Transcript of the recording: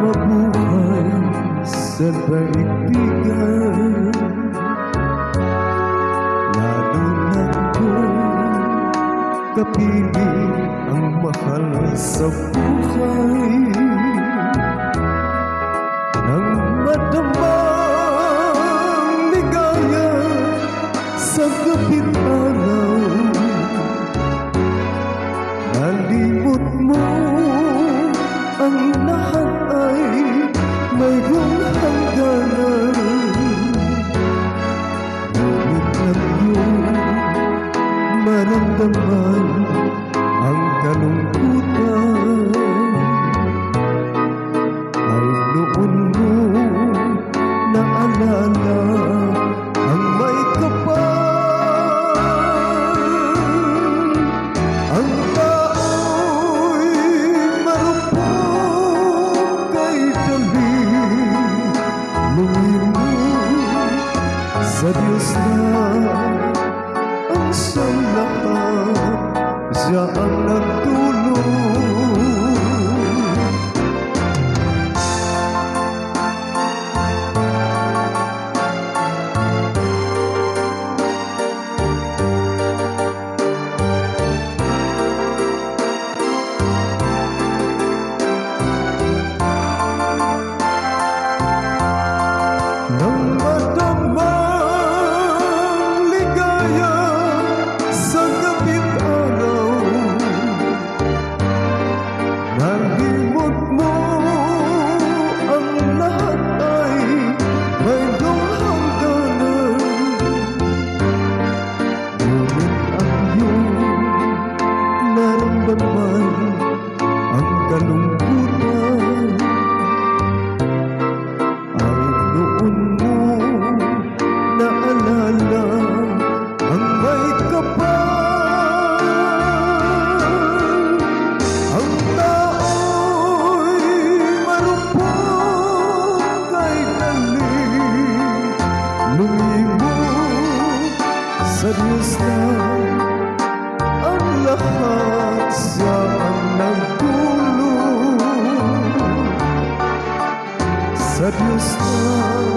mabuhay sa paibigan Lalo na ko kapiling ang mahal sa buhay. lahat mayroong hangganan. Ngunit lang yung maramdaman. Diyos na ang sanlakan Siya ang nagtulong naman ang kalungkutan Set your star